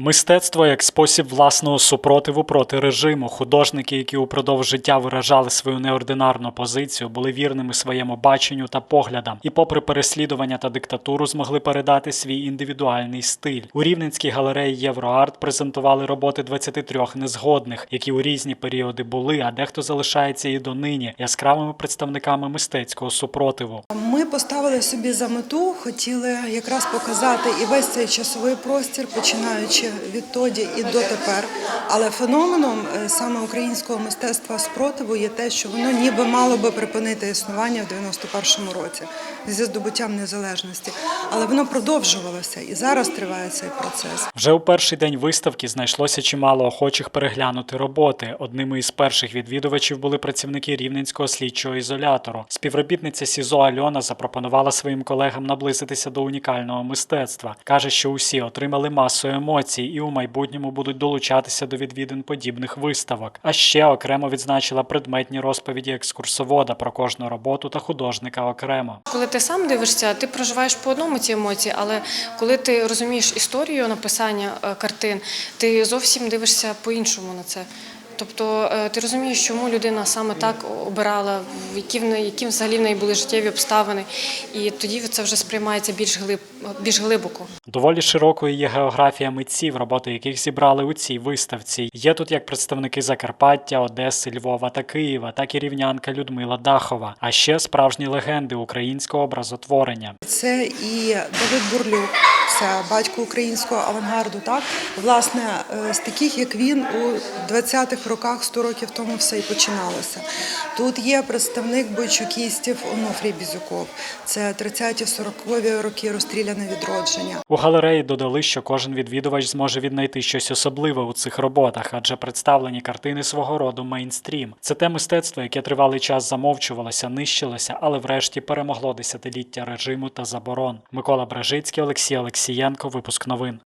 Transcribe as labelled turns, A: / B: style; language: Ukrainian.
A: Мистецтво як спосіб власного супротиву проти режиму. Художники, які упродовж життя виражали свою неординарну позицію, були вірними своєму баченню та поглядам, і, попри переслідування та диктатуру, змогли передати свій індивідуальний стиль. У Рівненській галереї Євроарт презентували роботи 23 незгодних, які у різні періоди були, а дехто залишається і донині яскравими представниками мистецького супротиву.
B: Ми поставили собі за мету, хотіли якраз показати і весь цей часовий простір, починаючи відтоді і дотепер. Але феноменом е, саме українського мистецтва спротиву є те, що воно ніби мало би припинити існування в 91-му році зі здобуттям незалежності. Але воно продовжувалося і зараз триває цей процес.
A: Вже у перший день виставки знайшлося чимало охочих переглянути роботи. Одними із перших відвідувачів були працівники рівненського слідчого ізолятору. Співробітниця СІЗО Альона запропонувала своїм колегам наблизитися до унікального мистецтва. каже, що усі отримали масу емоцій і у майбутньому будуть долучатися до відвідин подібних виставок. А ще окремо відзначила предметні розповіді екскурсовода про кожну роботу та художника окремо.
C: Коли ти сам дивишся, ти проживаєш по одному ці емоції, але коли ти розумієш історію написання е, картин, ти зовсім дивишся по-іншому на це. Тобто е, ти розумієш, чому людина саме так обирала, які в неї які взагалі в неї були життєві обставини, і тоді це вже сприймається більш глиб, більш глибоко.
A: Доволі широкою є географія митців, роботи яких зібрали у цій виставці. Є тут як представники Закарпаття, Одеси, Львова та Києва, так і рівнянка Людмила Дахова, а ще справжні легенди українського образотворення.
B: Це і Давид Бурлюк, це батько українського авангарду. Так власне е, з таких як він у 20-х роках, 100 років тому все і починалося. Тут є представник бойчукістів Онуфрій Бізюков. Це 30-40-ві роки розстріляне відродження.
A: Галереї додали, що кожен відвідувач зможе віднайти щось особливе у цих роботах, адже представлені картини свого роду мейнстрім. Це те мистецтво, яке тривалий час замовчувалося, нищилося, але врешті перемогло десятиліття режиму та заборон. Микола Бражицький, Олексій Олексієнко, випуск новин.